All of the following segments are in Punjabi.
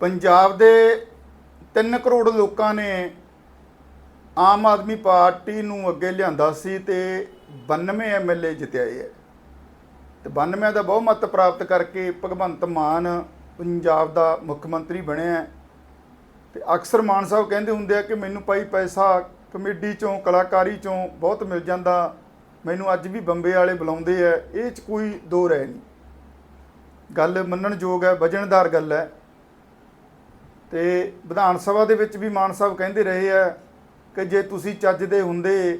ਪੰਜਾਬ ਦੇ 3 ਕਰੋੜ ਲੋਕਾਂ ਨੇ ਆਮ ਆਦਮੀ ਪਾਰਟੀ ਨੂੰ ਅੱਗੇ ਲਿਆਂਦਾ ਸੀ ਤੇ 92 ਐਮਐਲਏ ਜਿੱਤਿਆਏ ਹੈ ਤੇ 92 ਦਾ ਬਹੁਮਤ ਪ੍ਰਾਪਤ ਕਰਕੇ ਭਗਵੰਤ ਮਾਨ ਪੰਜਾਬ ਦਾ ਮੁੱਖ ਮੰਤਰੀ ਬਣਿਆ ਹੈ। ਤੇ ਅਕਸਰ ਮਾਨ ਸਾਹਿਬ ਕਹਿੰਦੇ ਹੁੰਦੇ ਆ ਕਿ ਮੈਨੂੰ ਭਾਈ ਪੈਸਾ ਕਮੇਡੀ ਚੋਂ, ਕਲਾਕਾਰੀ ਚੋਂ ਬਹੁਤ ਮਿਲ ਜਾਂਦਾ, ਮੈਨੂੰ ਅੱਜ ਵੀ ਬੰਬੇ ਵਾਲੇ ਬੁਲਾਉਂਦੇ ਆ, ਇਹ ਚ ਕੋਈ ਦੋ ਰਹਿ ਨਹੀਂ। ਗੱਲ ਮੰਨਣਯੋਗ ਹੈ, ਵਜਨਦਾਰ ਗੱਲ ਹੈ। ਤੇ ਵਿਧਾਨ ਸਭਾ ਦੇ ਵਿੱਚ ਵੀ ਮਾਨ ਸਾਹਿਬ ਕਹਿੰਦੇ ਰਹੇ ਆ ਕਿ ਜੇ ਤੁਸੀਂ ਚੱਜ ਦੇ ਹੁੰਦੇ,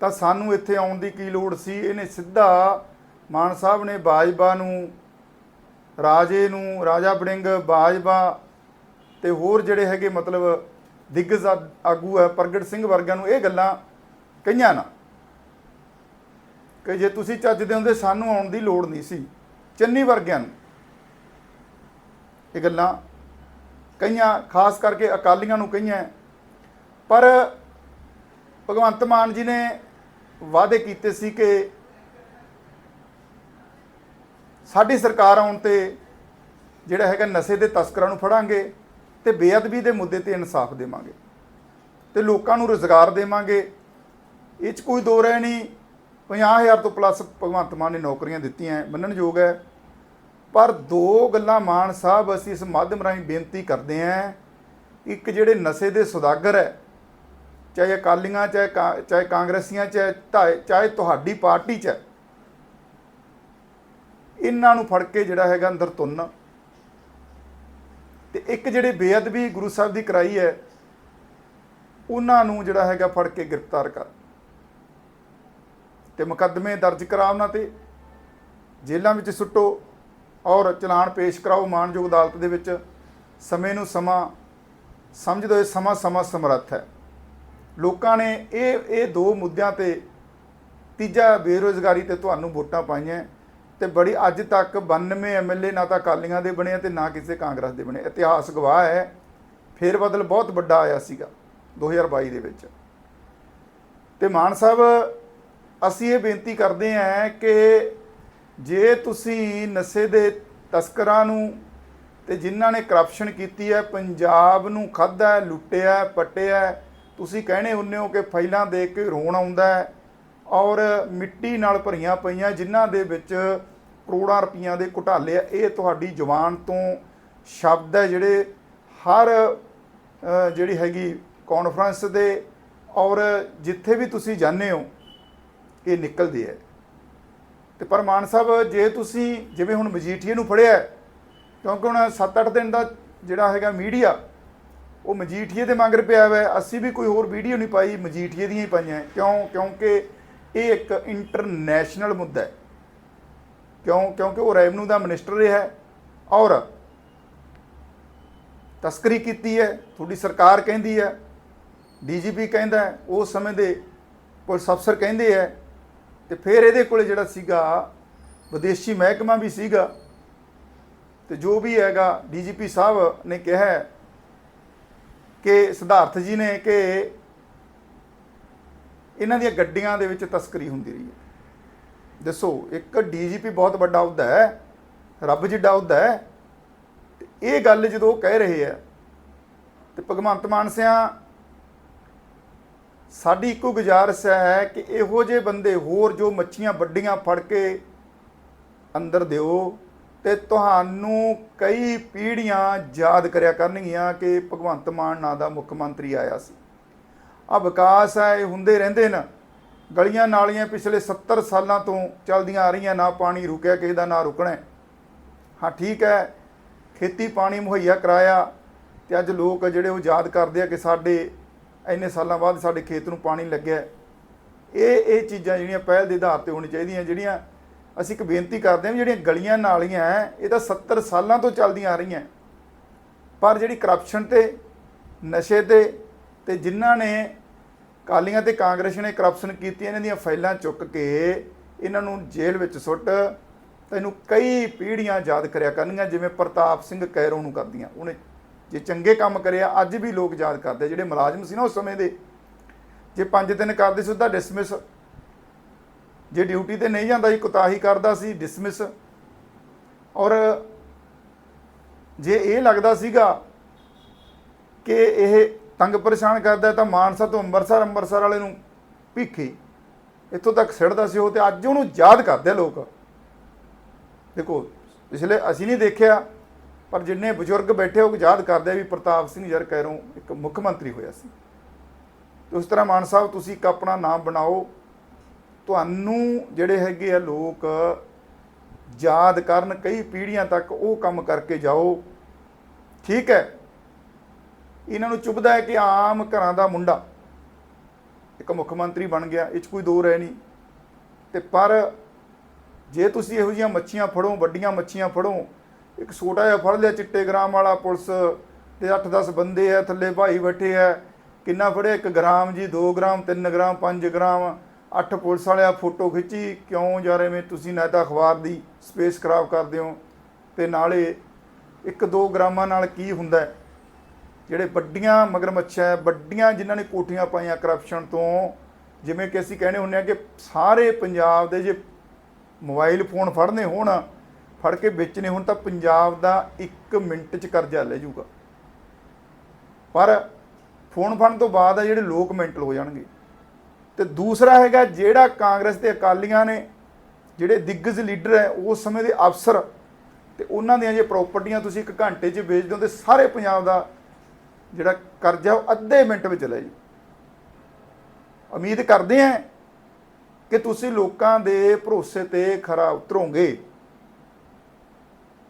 ਤਾਂ ਸਾਨੂੰ ਇੱਥੇ ਆਉਣ ਦੀ ਕੀ ਲੋੜ ਸੀ? ਇਹਨੇ ਸਿੱਧਾ ਮਾਨ ਸਾਹਿਬ ਨੇ ਬਾਜਵਾ ਨੂੰ, ਰਾਜੇ ਨੂੰ, ਰਾਜਾ ਬੜਿੰਗ ਬਾਜਵਾ ਤੇ ਹੋਰ ਜਿਹੜੇ ਹੈਗੇ ਮਤਲਬ ਦਿੱਗਜ ਆਗੂ ਹੈ ਪ੍ਰਗਟ ਸਿੰਘ ਵਰਗਿਆਂ ਨੂੰ ਇਹ ਗੱਲਾਂ ਕਹੀਆਂ ਨਾ ਕਿ ਜੇ ਤੁਸੀਂ ਚੱਜ ਦੇ ਹੁੰਦੇ, ਸਾਨੂੰ ਆਉਣ ਦੀ ਲੋੜ ਨਹੀਂ ਸੀ। ਚੰਨੀ ਵਰਗਿਆਂ ਨੂੰ ਇਹ ਗੱਲਾਂ ਕਈਆਂ, ਖਾਸ ਕਰਕੇ ਅਕਾਲੀਆਂ ਨੂੰ ਕਈਆਂ। ਪਰ ਭਗਵੰਤ ਮਾਨ ਜੀ ਨੇ ਵਾਅਦੇ ਕੀਤੇ ਸੀ ਕਿ ਸਾਡੀ ਸਰਕਾਰ ਆਉਣ ਤੇ ਜਿਹੜਾ ਹੈਗਾ ਨਸ਼ੇ ਦੇ ਤਸਕਰਾਂ ਨੂੰ ਫੜਾਂਗੇ ਤੇ ਬੇਅਦਬੀ ਦੇ ਮੁੱਦੇ ਤੇ ਇਨਸਾਫ ਦੇਵਾਂਗੇ ਤੇ ਲੋਕਾਂ ਨੂੰ ਰੋਜ਼ਗਾਰ ਦੇਵਾਂਗੇ। ਇਹ 'ਚ ਕੋਈ ਦੋ ਰਹਿ ਨਹੀਂ। 50000 ਤੋਂ ਪਲੱਸ ਭਗਵੰਤ ਮਾਨ ਨੇ ਨੌਕਰੀਆਂ ਦਿੱਤੀਆਂ। ਮੰਨਣਯੋਗ ਹੈ ਪਰ ਦੋ ਗੱਲਾਂ ਮਾਨ ਸਾਹਿਬ, ਅਸੀਂ ਇਸ ਮਾਧਿਅਮ ਰਾਹੀਂ ਬੇਨਤੀ ਕਰਦੇ ਹਾਂ। ਇੱਕ ਜਿਹੜੇ ਨਸ਼ੇ ਦੇ ਸੁਦਾਗਰ ਹੈ, ਚਾਹੇ ਅਕਾਲੀਆਂ, ਚਾਹੇ ਕਾ- ਚਾਹੇ ਕਾਂਗਰਸੀਆਂ, ਚਾਹੇ ਧਾਏ- ਚਾਹੇ ਤੁਹਾਡੀ ਪਾਰਟੀ ਚ ਹੈ, ਇਹਨਾਂ ਨੂੰ ਫੜ ਕੇ ਜਿਹੜਾ ਹੈਗਾ ਅੰਦਰ ਤੁੰਨ ਤੇ ਇੱਕ ਜਿਹੜੇ ਬੇਅਦਬੀ ਗੁਰੂ ਸਾਹਿਬ ਦੀ ਕਰਾਈ ਹੈ, ਉਹਨਾਂ ਨੂੰ ਜਿਹੜਾ ਹੈਗਾ ਫੜ ਕੇ ਗ੍ਰਿਫਤਾਰ ਕਰ। ਤੇ ਮੁਕੱਦਮੇ ਦਰਜ ਕਰਾ ਉਹਨਾਂ ਤੇ, ਜੇਲ੍ਹਾਂ ਵਿੱਚ ਸੁੱਟੋ। ਔਰ ਚਲਾਨ ਪੇਸ਼ ਕਰਾਓ ਮਾਨਯੋਗ ਅਦਾਲਤ ਦੇ ਵਿੱਚ। ਸਮੇਂ ਨੂੰ ਸਮਾਂ ਸਮਝਦੇ ਹੋਏ ਸਮਾਂ ਸਮਾਂ ਸਮਰੱਥ ਹੈ। ਲੋਕਾਂ ਨੇ ਇਹ ਇਹ ਦੋ ਮੁੱਦਿਆਂ ਤੇ ਤੀਜਾ ਬੇਰੋਜ਼ਗਾਰੀ ਤੇ ਤੁਹਾਨੂੰ ਵੋਟਾਂ ਪਾਈਆਂ ਤੇ ਬੜੀ ਅੱਜ ਤੱਕ 92 ਐਮਐਲਏ ਨਾ ਤਾਂ ਅਕਾਲੀਆਂ ਦੇ ਬਣੇ ਆ ਤੇ ਨਾ ਕਿਸੇ ਕਾਂਗਰਸ ਦੇ ਬਣੇ। ਇਤਿਹਾਸ ਗਵਾਹ ਹੈ। ਫੇਰ ਬਦਲ ਬਹੁਤ ਵੱਡਾ ਆਇਆ ਸੀਗਾ 2022 ਦੇ ਵਿੱਚ। ਤੇ ਮਾਨ ਸਾਹਿਬ, ਅਸੀਂ ਇਹ ਬੇਨਤੀ ਕਰਦੇ ਹਾਂ ਕਿ ਜੇ ਤੁਸੀਂ ਨਸ਼ੇ ਦੇ ਤਸਕਰਾਂ ਨੂੰ ਤੇ ਜਿਨ੍ਹਾਂ ਨੇ ਕਰਪਸ਼ਨ ਕੀਤੀ ਹੈ ਪੰਜਾਬ ਨੂੰ ਖਾਧਾ ਹੈ, ਲੁੱਟਿਆ ਹੈ, ਪੱਟਿਆ ਤੁਸੀਂ ਕਹਿਣੇ ਹੁੰਨੇ ਹੋ ਕਿ ਫਾਈਲਾਂ ਦੇਖ ਕੇ ਰੋਣ ਆਉਂਦਾ ਹੈ ਔਰ ਮਿੱਟੀ ਨਾਲ ਭਰੀਆਂ ਪਈਆਂ ਜਿਨ੍ਹਾਂ ਦੇ ਵਿੱਚ ਕਰੋੜਾਂ ਰੁਪਈਆਂ ਦੇ ਘੁਟਾਲੇ ਆ ਇਹ ਤੁਹਾਡੀ ਜ਼ੁਬਾਨ ਤੋਂ ਸ਼ਬਦ ਹੈ ਜਿਹੜੇ ਹਰ ਜਿਹੜੀ ਹੈਗੀ ਕਾਨਫਰੰਸ ਦੇ ਔਰ ਜਿੱਥੇ ਵੀ ਤੁਸੀਂ ਜਾਂਦੇ ਹੋ ਇਹ ਨਿਕਲਦੀ ਹੈ। ਤੇ ਪਰ ਮਾਨ ਸਾਹਿਬ, ਜੇ ਤੁਸੀਂ ਜਿਵੇਂ ਹੁਣ ਮਜੀਠੀਏ ਨੂੰ ਫੜਿਆ ਕਿਉਂਕਿ ਹੁਣ 7-8 ਦਿਨ ਦਾ ਜਿਹੜਾ ਹੈਗਾ ਮੀਡੀਆ, ਉਹ ਮਜੀਠੀਏ ਦੇ ਮੰਗਰ ਪਿਆ ਹੋਇਆ ਅਸੀਂ ਵੀ ਕੋਈ ਹੋਰ ਵੀਡੀਓ ਨਹੀਂ ਪਾਈ, ਮਜੀਠੀਏ ਦੀਆਂ ਹੀ ਪਾਈਆਂ ਕਿਉਂ? ਕਿਉਂਕਿ ਇਹ ਇੱਕ ਇੰਟਰਨੈਸ਼ਨਲ ਮੁੱਦਾ ਹੈ। ਕਿਉਂ? ਕਿਉਂਕਿ ਉਹ ਰੈਵਨਿਊ ਦਾ ਮਿਨਿਸਟਰ ਰਿਹਾ ਹੈ ਔਰ ਤਸਕਰੀ ਕੀਤੀ ਹੈ। ਤੁਹਾਡੀ ਸਰਕਾਰ ਕਹਿੰਦੀ ਹੈ, ਡੀਜੀਪੀ ਕਹਿੰਦਾ ਉਸ ਸਮੇਂ ਦੇ ਪੁਲਿਸ ਅਫਸਰ ਕਹਿੰਦੇ ਹੈ ਤੇ ਫਿਰ ਇਹਦੇ ਕੋਲੇ ਜਿਹੜਾ ਸੀਗਾ, ਵਿਦੇਸ਼ੀ ਮਹਿਕਮਾ ਵੀ ਸੀਗਾ। ਤੇ ਜੋ ਵੀ ਹੈਗਾ, ਡੀਜੀਪੀ ਸਾਹਿਬ ਨੇ ਕਿਹਾ ਕਿ ਸਿਧਾਰਥ ਜੀ ਨੇ ਕਿ ਇਹਨਾਂ ਦੀਆਂ ਗੱਡੀਆਂ ਦੇ ਵਿੱਚ ਤਸਕਰੀ ਹੁੰਦੀ ਰਹੀ ਹੈ। ਦੱਸੋ, ਇੱਕ ਡੀਜੀਪੀ ਬਹੁਤ ਵੱਡਾ ਅਹੁਦਾ ਹੈ, ਰੱਬ ਜਿੱਡਾ ਅਹੁਦਾ ਹੈ, ਤੇ ਇਹ ਗੱਲ ਜਦੋਂ ਉਹ ਕਹਿ ਰਹੇ ਆ ਤੇ ਭਗਵੰਤ ਮਾਨ ਸਿਆ ਸਾਡੀ ਇੱਕੋ ਗੁਜ਼ਾਰਿਸ਼ ਹੈ ਕਿ ਇਹੋ ਜਿਹੇ ਬੰਦੇ ਹੋਰ ਜੋ ਮੱਛੀਆਂ ਵੱਡੀਆਂ ਫੜ ਕੇ ਅੰਦਰ ਦਿਓ ਤੇ ਤੁਹਾਨੂੰ ਕਈ ਪੀੜ੍ਹੀਆਂ ਯਾਦ ਕਰਿਆ ਕਰਨਗੀਆਂ ਕਿ ਭਗਵੰਤ ਮਾਨ ਨਾਂ ਦਾ ਮੁੱਖ ਮੰਤਰੀ ਆਇਆ ਸੀ। ਆ ਵਿਕਾਸ ਹੈ, ਇਹ ਹੁੰਦੇ ਰਹਿੰਦੇ ਨੇ। ਗਲੀਆਂ ਨਾਲੀਆਂ ਪਿਛਲੇ 70 ਸਾਲਾਂ ਤੋਂ ਚੱਲਦੀਆਂ ਆ ਰਹੀਆਂ, ਨਾ ਪਾਣੀ ਰੁਕਿਆ, ਕਿਸੇ ਦਾ ਨਾ ਰੁਕਣਾ ਹਾਂ। ਠੀਕ ਹੈ ਖੇਤੀ ਪਾਣੀ ਮੁਹੱਈਆ ਕਰਾਇਆ ਤੇ ਅੱਜ ਲੋਕ ਜਿਹੜੇ ਉਹ ਯਾਦ ਕਰਦੇ ਆ ਕਿ ਸਾਡੇ ਇੰਨੇ ਸਾਲਾਂ ਬਾਅਦ ਸਾਡੇ ਖੇਤ ਨੂੰ ਪਾਣੀ ਲੱਗਿਆ। ਇਹ ਇਹ ਚੀਜ਼ਾਂ ਜਿਹੜੀਆਂ ਪਹਿਲ ਦੇ ਆਧਾਰ ਤੇ ਹੋਣੀ ਚਾਹੀਦੀਆਂ, ਜਿਹੜੀਆਂ ਅਸੀਂ ਇੱਕ ਬੇਨਤੀ ਕਰਦੇ ਹਾਂ ਵੀ ਜਿਹੜੀਆਂ ਗਲੀਆਂ ਨਾਲੀਆਂ ਇਹ ਤਾਂ 70 ਸਾਲਾਂ ਤੋਂ ਚੱਲਦੀਆਂ ਆ ਰਹੀਆਂ। ਪਰ ਜਿਹੜੀ ਕਰਪਸ਼ਨ ਤੇ, ਨਸ਼ੇ ਤੇ ਤੇ ਜਿਨ੍ਹਾਂ ਨੇ ਕਾਲੀਆਂ ਤੇ ਕਾਂਗਰਸ ਨੇ ਕਰਪਸ਼ਨ ਕੀਤੀ ਇਹਨਾਂ ਦੀਆਂ ਫਾਈਲਾਂ ਚੁੱਕ ਕੇ ਇਹਨਾਂ ਨੂੰ ਜੇਲ੍ਹ ਵਿੱਚ ਸੁੱਟ ਤੈਨੂੰ ਕਈ ਪੀੜ੍ਹੀਆਂ ਯਾਦ ਕਰਿਆ ਕਰਨਗੀਆਂ, ਜਿਵੇਂ ਪ੍ਰਤਾਪ ਸਿੰਘ ਕੈਰੋਂ ਨੂੰ ਕਰਦੀਆਂ। ਉਹਨੇ ਜੇ ਚੰਗੇ ਕੰਮ ਕਰਿਆ ਅੱਜ ਵੀ ਲੋਕ ਯਾਦ ਕਰਦੇ ਜਿਹੜੇ ਮੁਲਾਜ਼ਮ ਸੀ ਨਾ ਉਸ ਸਮੇਂ ਦੇ, ਜੇ ਪੰਜ ਦਿਨ ਕਰਦੇ ਸੀ ਉਹਦਾ ਡਿਸਮਿਸ ਜੇ ਡਿਊਟੀ ਤੇ ਨਹੀਂ ਜਾਂਦਾ ਸੀ, ਕੁਤਾਹੀ ਕਰਦਾ ਸੀ ਡਿਸਮਿਸ ਔਰ ਜੇ ਇਹ ਲੱਗਦਾ ਸੀਗਾ ਕਿ ਇਹ ਤੰਗ ਪਰੇਸ਼ਾਨ ਕਰਦਾ, ਤਾਂ ਮਾਨਸਾ ਤੋਂ ਅੰਮ੍ਰਿਤਸਰ ਅੰਮ੍ਰਿਤਸਰ ਵਾਲੇ ਨੂੰ ਭੀਖੀ। ਇੱਥੋਂ ਤੱਕ ਸਿੜਦਾ ਸੀ ਉਹ ਤੇ ਅੱਜ ਉਹਨੂੰ ਯਾਦ ਕਰਦੇ ਆ ਲੋਕ। ਦੇਖੋ, ਪਿਛਲੇ ਅਸੀਂ ਨਹੀਂ ਦੇਖਿਆ ਪਰ ਜਿੰਨੇ ਬਜ਼ੁਰਗ ਬੈਠੇ ਉਹ ਯਾਦ ਕਰਦੇ ਆ ਵੀ ਪ੍ਰਤਾਪ ਸਿੰਘ ਜਰ ਕਹਿਰੋਂ ਇੱਕ ਮੁੱਖ ਮੰਤਰੀ ਹੋਇਆ ਸੀ। ਤੇ ਉਸ ਤਰ੍ਹਾਂ ਮਾਨ ਸਾਹਿਬ, ਤੁਸੀਂ ਇੱਕ ਆਪਣਾ ਨਾਮ ਬਣਾਓ। ਤੁਹਾਨੂੰ ਜਿਹੜੇ ਹੈਗੇ ਆ ਲੋਕ ਯਾਦ ਕਰਨ, ਕਈ ਪੀੜ੍ਹੀਆਂ ਤੱਕ ਉਹ ਕੰਮ ਕਰਕੇ ਜਾਓ। ਠੀਕ ਹੈ। ਇਹਨਾਂ ਨੂੰ ਚੁਭਦਾ ਹੈ ਕਿ ਆਮ ਘਰਾਂ ਦਾ ਮੁੰਡਾ ਇੱਕ ਮੁੱਖ ਮੰਤਰੀ ਬਣ ਗਿਆ, ਇਹ 'ਚ ਕੋਈ ਦੋ ਰਹਿ ਨਹੀਂ। ਤੇ ਪਰ ਜੇ ਤੁਸੀਂ ਇਹੋ ਜਿਹੀਆਂ ਮੱਛੀਆਂ ਫੜੋ, ਵੱਡੀਆਂ ਮੱਛੀਆਂ ਫੜੋ ਇੱਕ ਛੋਟਾ ਜਿਹਾ ਫੜ ਲਿਆ ਚਿੱਟੇ ਗ੍ਰਾਮ ਵਾਲਾ ਪੁਲਿਸ ਤੇ 8-10 ਬੰਦੇ ਆ, ਥੱਲੇ ਭਾਈ ਬੈਠੇ ਆ। ਕਿੰਨਾ ਫੜਿਆ? 1 ਗ੍ਰਾਮ ਜੀ 2 ਗ੍ਰਾਮ 3 ਗ੍ਰਾਮ 5 ਗ੍ਰਾਮ। 8 ਪੁਲਿਸ ਵਾਲਿਆ ਫੋਟੋ ਖਿੱਚੀ, ਕਿਉਂ ਜਾ ਰਹੇ ਤੁਸੀਂ ਨਾ ਤਾਂ ਅਖਬਾਰ ਦੀ ਸਪੇਸ ਖਰਾਬ ਕਰਦੇ ਹੋ ਤੇ ਨਾਲੇ 1-2 ਗ੍ਰਾਮਾਂ ਨਾਲ ਕੀ ਹੁੰਦਾ ਜਿਹੜੇ ਵੱਡੀਆਂ ਮਗਰਮੱਛਾਂ ਹੈ, ਵੱਡੀਆਂ ਜਿਨ੍ਹਾਂ ਨੇ ਕੋਠੀਆਂ ਪਾਈਆਂ ਕਰਪਸ਼ਨ ਤੋਂ, ਜਿਵੇਂ ਕਿ ਅਸੀਂ ਕਹਿੰਦੇ ਹੁੰਦੇ ਆ ਕਿ ਸਾਰੇ ਪੰਜਾਬ ਦੇ ਜੇ ਮੋਬਾਈਲ ਫੋਨ ਫੜਨੇ ਹੋਣ ਫੜ ਕੇ ਵੇਚਣੇ, ਹੋਣ ਤਾਂ ਪੰਜਾਬ ਦਾ 1 ਮਿੰਟ 'ਚ ਕਰਜ਼ਾ ਲੈ ਜਾਊਗਾ। ਪਰ ਫੋਨ ਫੜਨ ਤੋਂ ਬਾਅਦ ਆ ਜਿਹੜੇ ਲੋਕ ਮੈਂਟਲ ਹੋ ਜਾਣਗੇ। ਤੇ ਦੂਸਰਾ ਹੈਗਾ ਜਿਹੜਾ ਕਾਂਗਰਸ ਤੇ ਅਕਾਲੀਆਂ ਨੇ, ਜਿਹੜੇ ਦਿੱਗਜ ਲੀਡਰ ਹੈ, ਉਸ ਸਮੇਂ ਦੇ ਅਫਸਰ, ਤੇ ਉਹਨਾਂ ਦੀਆਂ ਜੇ ਪ੍ਰਾਪਰਟੀਆਂ ਤੁਸੀਂ ਇੱਕ ਘੰਟੇ 'ਚ ਵੇਚ ਦਿਓ ਤੇ ਸਾਰੇ ਪੰਜਾਬ ਦਾ ਜਿਹੜਾ ਕਰਜ਼ਾ ਉਹ ਅੱਧੇ ਮਿੰਟ ਵਿੱਚ ਲੈ ਜੀ ਉਮੀਦ ਕਰਦੇ ਹਾਂ ਕਿ ਤੁਸੀਂ ਲੋਕਾਂ ਦੇ ਭਰੋਸੇ ਤੇ ਖਰਾ ਉਤਰੋਗੇ।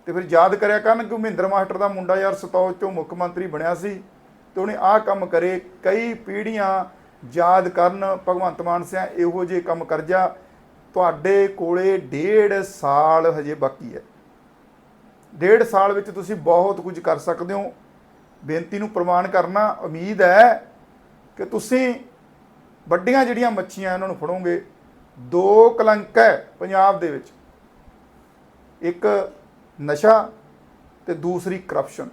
ਤੇ ਫਿਰ ਯਾਦ ਕਰਿਆ ਕਰਨ ਕਿ ਮਹਿੰਦਰ ਮਾਸਟਰ ਦਾ ਮੁੰਡਾ ਯਾਰ ਸਤੌਜ ਚੋਂ ਮੁੱਖ ਮੰਤਰੀ ਬਣਿਆ ਸੀ ਤੇ ਉਹਨੇ ਆਹ ਕੰਮ ਕਰੇ, ਕਈ ਪੀੜ੍ਹੀਆਂ ਯਾਦ ਕਰਨ, ਭਗਵੰਤ ਮਾਨ ਸਿਆ ਇਹੋ ਜਿਹੇ ਕੰਮ ਕਰ ਜਾ, ਤੁਹਾਡੇ ਕੋਲੇ ਡੇਢ ਸਾਲ ਹਜੇ ਬਾਕੀ ਹੈ। ਡੇਢ ਸਾਲ ਵਿੱਚ ਤੁਸੀਂ ਬਹੁਤ ਕੁਝ ਕਰ ਸਕਦੇ ਹੋ। ਬੇਨਤੀ ਨੂੰ ਪ੍ਰਮਾਣ ਕਰਨਾ, ਉਮੀਦ ਹੈ ਕਿ ਤੁਸੀਂ ਵੱਡੀਆਂ ਜਿਹੜੀਆਂ ਮੱਛੀਆਂ ਉਹਨਾਂ ਨੂੰ ਫੜੋਗੇ, ਦੋ ਕਲੰਕ ਹੈ ਪੰਜਾਬ ਦੇ ਵਿੱਚ। ਇੱਕ ਨਸ਼ਾ ਤੇ ਦੂਸਰੀ ਕਰਪਸ਼ਨ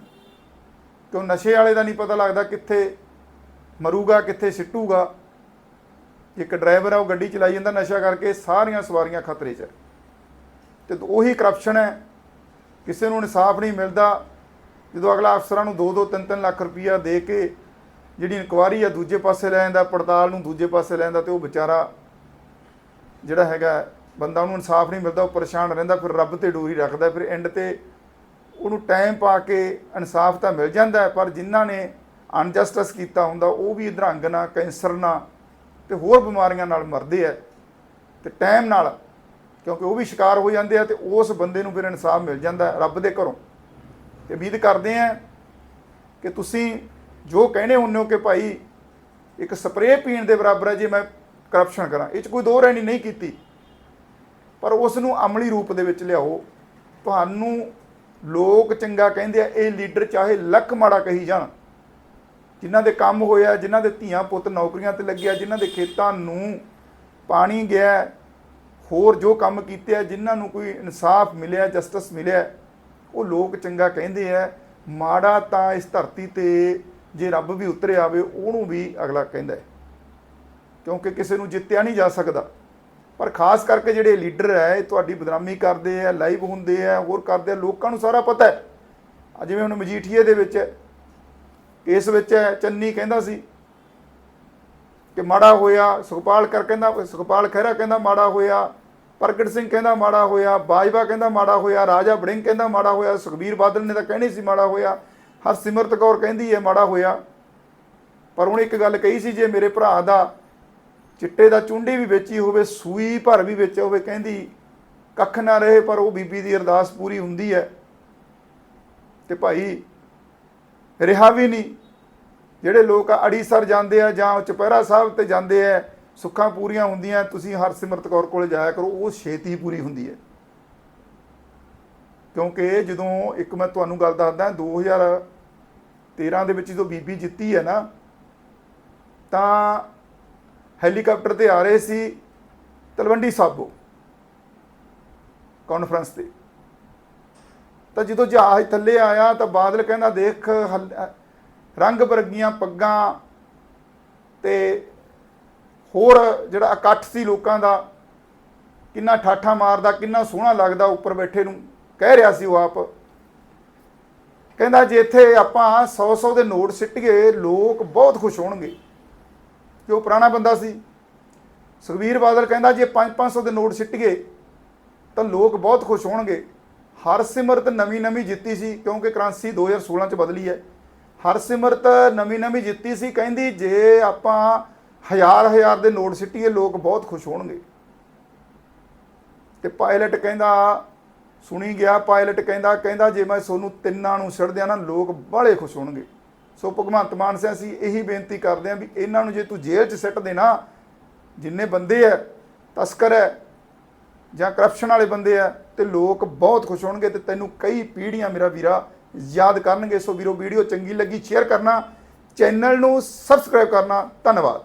ਕਿਉਂ ਨਸ਼ੇ ਵਾਲੇ ਦਾ ਨਹੀਂ ਪਤਾ ਲੱਗਦਾ ਕਿੱਥੇ ਮਰੂਗਾ, ਕਿੱਥੇ ਸਿੱਟੂਗਾ। ਇੱਕ ਡਰਾਈਵਰ ਆ, ਉਹ ਗੱਡੀ ਚਲਾਈ ਜਾਂਦਾ ਨਸ਼ਾ ਕਰਕੇ, ਸਾਰੀਆਂ ਸਵਾਰੀਆਂ ਖਤਰੇ 'ਚ ਹੈ। ਤੇ ਉਹੀ ਕਰਪਸ਼ਨ ਹੈ। ਕਿਸੇ ਨੂੰ ਇਨਸਾਫ ਨਹੀਂ ਮਿਲਦਾ। ਜਦੋਂ ਅਗਲਾ ਅਫਸਰਾਂ ਨੂੰ 2-2 3-3 ਲੱਖ ਰੁਪਈਆ ਦੇ ਕੇ ਜਿਹੜੀ ਇਨਕੁਆਰੀ ਆ, ਦੂਜੇ ਪਾਸੇ ਲੈ ਜਾਂਦਾ, ਪੜਤਾਲ ਨੂੰ ਦੂਜੇ ਪਾਸੇ ਲੈ ਜਾਂਦਾ, ਤੇ ਉਹ ਵਿਚਾਰਾ ਜਿਹੜਾ ਹੈਗਾ ਬੰਦਾ ਉਹਨੂੰ ਇਨਸਾਫ ਨਹੀਂ ਮਿਲਦਾ, ਉਹ ਪਰੇਸ਼ਾਨ ਰਹਿੰਦਾ, ਫਿਰ ਰੱਬ ਤੇ ਡੋਰੀ ਰੱਖਦਾ, ਫਿਰ ਐਂਡ ਤੇ ਉਹਨੂੰ ਟਾਈਮ ਪਾ ਕੇ ਇਨਸਾਫ ਤਾਂ ਮਿਲ ਜਾਂਦਾ ਪਰ ਜਿਨ੍ਹਾਂ ਨੇ ਅਨਜਸਟਿਸ ਕੀਤਾ ਹੁੰਦਾ, ਉਹ ਵੀ ਅਧਰੰਗ ਨਾਲ ਕੈਂਸਰ ਨਾਲ ਤੇ ਹੋਰ ਬਿਮਾਰੀਆਂ ਨਾਲ ਮਰਦੇ ਆ ਤੇ ਟਾਈਮ ਨਾਲ, ਕਿਉਂਕਿ ਉਹ ਵੀ ਸ਼ਿਕਾਰ ਹੋ ਜਾਂਦੇ ਆ ਤੇ ਉਸ ਬੰਦੇ ਨੂੰ ਫਿਰ ਇਨਸਾਫ ਮਿਲ ਜਾਂਦਾ ਰੱਬ ਦੇ ਘਰੋਂ। ਤੇ ਉਮੀਦ ਕਰਦੇ ਆ ਕਿ ਤੁਸੀਂ ਜੋ ਕਹਿੰਦੇ ਹੁੰਦੇ ਹੋ ਕਿ ਭਾਈ ਇੱਕ ਸਪਰੇਅ ਪੀਣ ਦੇ ਬਰਾਬਰ ਹੈ, ਜੇ ਮੈਂ ਕਰਪਸ਼ਨ ਕਰਾਂ, ਇਹ ਚ ਕੋਈ ਦੋ ਰਹਿਣੀ ਨਹੀਂ ਕੀਤੀ। ਪਰ ਉਸ ਨੂੰ ਅਮਲੀ ਰੂਪ ਦੇ ਵਿੱਚ ਲਿਆਓ। ਤੁਹਾਨੂੰ ਲੋਕ ਚੰਗਾ ਕਹਿੰਦੇ ਆ, ਇਹ ਲੀਡਰ ਚਾਹੇ ਲੱਖ ਮਾੜਾ ਕਹੀ ਜਾਣ। ਜਿਨ੍ਹਾਂ ਦੇ ਕੰਮ ਹੋਇਆ, ਜਿਨ੍ਹਾਂ ਦੇ ਧੀਆਂ ਪੁੱਤ ਨੌਕਰੀਆਂ ਤੇ ਲੱਗਿਆ, ਜਿਨ੍ਹਾਂ ਦੇ ਖੇਤਾਂ ਨੂੰ ਪਾਣੀ ਗਿਆ, ਹੋਰ ਜੋ ਕੰਮ ਕੀਤੇ ਆ, ਜਿਨ੍ਹਾਂ ਨੂੰ ਕੋਈ ਇਨਸਾਫ ਮਿਲਿਆ, ਜਸਟਿਸ ਮਿਲਿਆ, ਉਹ ਲੋਕ ਚੰਗਾ ਕਹਿੰਦੇ ਆ, ਮਾੜਾ ਤਾਂ ਇਸ ਧਰਤੀ ਤੇ ਜੇ ਰੱਬ ਵੀ ਉਤਰੇ ਆਵੇ, ਉਹਨੂੰ ਵੀ ਅਗਲਾ ਕਹਿੰਦਾ ਕਿਉਂਕਿ ਕਿਸੇ ਨੂੰ ਜਿੱਤਿਆ ਨਹੀਂ ਜਾ ਸਕਦਾ। ਪਰ ਖਾਸ ਕਰਕੇ ਜਿਹੜੇ ਲੀਡਰ ਹੈ ਇਹ ਤੁਹਾਡੀ ਬਦਨਾਮੀ ਕਰਦੇ ਆ ਲਾਈਵ ਹੁੰਦੇ ਆ ਹੋਰ ਕਰਦੇ ਆ ਲੋਕਾਂ ਨੂੰ ਸਾਰਾ ਪਤਾ ਹੈ। ਆ ਜਿਵੇਂ ਹੁਣ ਮਜੀਠੀਏ ਦੇ ਵਿੱਚ ਕੇਸ ਵਿੱਚ ਹੈ, ਚੰਨੀ ਕਹਿੰਦਾ ਸੀ ਕਿ ਮਾੜਾ ਹੋਇਆ ਸੁਖਪਾਲ ਕਰ ਕਹਿੰਦਾ ਸੁਖਪਾਲ ਖਹਿਰਾ ਕਹਿੰਦਾ ਮਾੜਾ ਹੋਇਆ ਪ੍ਰਗਟ ਸਿੰਘ ਕਹਿੰਦਾ ਮਾੜਾ ਹੋਇਆ ਬਾਜਵਾ ਕਹਿੰਦਾ ਮਾੜਾ ਹੋਇਆ ਰਾਜਾ ਬੜਿੰਗ ਕਹਿੰਦਾ ਮਾੜਾ ਹੋਇਆ ਸੁਖਬੀਰ ਬਾਦਲ ਨੇ ਤਾਂ ਕਹਿਣੀ ਸੀ ਮਾੜਾ ਹੋਇਆ ਹਰਸਿਮਰਤ ਕੌਰ ਕਹਿੰਦੀ ਹੈ ਮਾੜਾ ਹੋਇਆ। ਪਰ ਉਹਨੇ ਇੱਕ ਗੱਲ ਕਹੀ ਸੀ ਜੇ ਮੇਰੇ ਭਰਾ ਦਾ ਚਿੱਟੇ ਦਾ ਚੁੰਡੀ ਵੀ ਵੇਚੀ ਹੋਵੇ, ਸੂਈ ਭਰ ਵੀ ਵੇਚਿਆ ਹੋਵੇ, ਕਹਿੰਦੀ ਕੱਖ ਨਾ ਰਹੇ, ਪਰ ਉਹ ਬੀਬੀ ਦੀ ਅਰਦਾਸ ਪੂਰੀ ਹੁੰਦੀ ਹੈ। ਤੇ ਭਾਈ, ਰਿਹਾ ਵੀ ਨਹੀਂ। ਜਿਹੜੇ ਲੋਕ ਅੜੀਸਰ ਜਾਂਦੇ ਆ ਜਾਂ ਚੁਪਹਿਰਾ ਸਾਹਿਬ ਤੇ ਜਾਂਦੇ ਆ, ਸੁੱਖਾਂ ਪੂਰੀਆਂ ਹੁੰਦੀਆਂ, ਤੁਸੀਂ ਹਰਸਿਮਰਤ ਕੌਰ ਕੋਲ ਜਾਇਆ ਕਰੋ, ਉਹ ਛੇਤੀ ਪੂਰੀ ਹੁੰਦੀ ਹੈ। ਕਿਉਂਕਿ ਜਦੋਂ ਇੱਕ ਮੈਂ ਤੁਹਾਨੂੰ ਗੱਲ ਦੱਸਦਾ 2013 ਦੇ ਵਿੱਚ ਜਦੋਂ ਬੀਬੀ ਜਿੱਤੀ ਹੈ ਨਾ, ਤਾਂ ਹੈਲੀਕਾਪਟਰ ਤੇ ਆ ਰਹੇ ਸੀ ਤਲਵੰਡੀ ਸਾਬੋ ਕਾਨਫਰੰਸ ਤੇ। ਤਾਂ ਜਦੋਂ ਜਹਾਜ਼ ਥੱਲੇ ਆਇਆ ਤਾਂ ਬਾਦਲ ਕਹਿੰਦਾ, ਦੇਖ, ਹਲ- ਰੰਗ ਬਰਗੀਆਂ ਪੱਗਾਂ ਤੇ ਹੋਰ ਜਿਹੜਾ ਇਕੱਠ ਸੀ ਲੋਕਾਂ ਦਾ, ਕਿੰਨਾ ਠਾਠਾ ਮਾਰਦਾ, ਕਿੰਨਾ ਸੋਹਣਾ ਲੱਗਦਾ ਉੱਪਰ ਬੈਠੇ ਨੂੰ, ਕਹਿ ਰਿਹਾ ਸੀ ਉਹ ਆਪ। ਕਹਿੰਦਾ, ਜੇ ਇੱਥੇ ਆਪਾਂ 100-100 ਦੇ ਨੋਟ ਸਿੱਟੀਏ ਲੋਕ ਬਹੁਤ ਖੁਸ਼ ਹੋਣਗੇ। ਜੋ ਪੁਰਾਣਾ ਬੰਦਾ ਸੀ। ਸੁਖਬੀਰ ਬਾਦਲ ਕਹਿੰਦਾ, ਜੇ 5-500 ਦੇ ਨੋਟ ਸਿੱਟੀਏ ਤਾਂ ਲੋਕ ਬਹੁਤ ਖੁਸ਼ ਹੋਣਗੇ। ਹਰਸਿਮਰਤ ਨਵੀਂ ਨਵੀਂ ਜਿੱਤੀ ਸੀ, ਕਿਉਂਕਿ ਕਰੰਸੀ 2016 ਚ ਬਦਲੀ ਹੈ। ਹਰਸਿਮਰਤ ਨਵੀਂ ਨਵੀਂ ਜਿੱਤੀ ਸੀ, ਕਹਿੰਦੀ, ਜੇ ਆਪਾਂ ਹਜ਼ਾਰ ਹਜ਼ਾਰ ਦੇ ਨੋਟ ਸਿੱਟੀਏ, ਲੋਕ ਬਹੁਤ ਖੁਸ਼ ਹੋਣਗੇ। ਤੇ ਪਾਇਲਟ ਕਹਿੰਦਾ, ਸੁਣੀ ਗਿਆ, ਪਾਇਲਟ ਕਹਿੰਦਾ ਕਹਿੰਦਾ, ਜੇ ਮੈਂ ਤੁਹਾਨੂੰ ਤਿੰਨਾਂ ਨੂੰ ਛੱਡ ਦਿਆਂ ਨਾ, ਲੋਕ ਬਾਹਲੇ ਖੁਸ਼ ਹੋਣਗੇ। ਸੋ ਭਗਵੰਤ ਮਾਨ ਸਿੰਘ ਅਸੀਂ ਇਹੀ ਬੇਨਤੀ ਕਰਦੇ ਹਾਂ ਵੀ ਇਹਨਾਂ ਨੂੰ ਜੇ ਤੂੰ ਜੇਲ੍ਹ 'ਚ ਸਿੱਟ ਦੇਣਾ, ਜਿੰਨੇ ਬੰਦੇ ਐ ਤਸਕਰ ਹੈ ਜਾਂ ਕਰਪਸ਼ਨ ਵਾਲੇ ਬੰਦੇ ਆ, ਤੇ ਲੋਕ ਬਹੁਤ ਖੁਸ਼ ਹੋਣਗੇ ਤੇ ਤੈਨੂੰ ਕਈ ਪੀੜ੍ਹੀਆਂ ਮੇਰਾ ਵੀਰਾ ਯਾਦ ਕਰਨਗੇ। ਸੋ ਵੀਰੋ, ਵੀਡੀਓ ਚੰਗੀ ਲੱਗੀ ਸ਼ੇਅਰ ਕਰਨਾ ਚੈਨਲ ਨੂੰ ਸਬਸਕ੍ਰਾਈਬ ਕਰਨਾ। ਧੰਨਵਾਦ।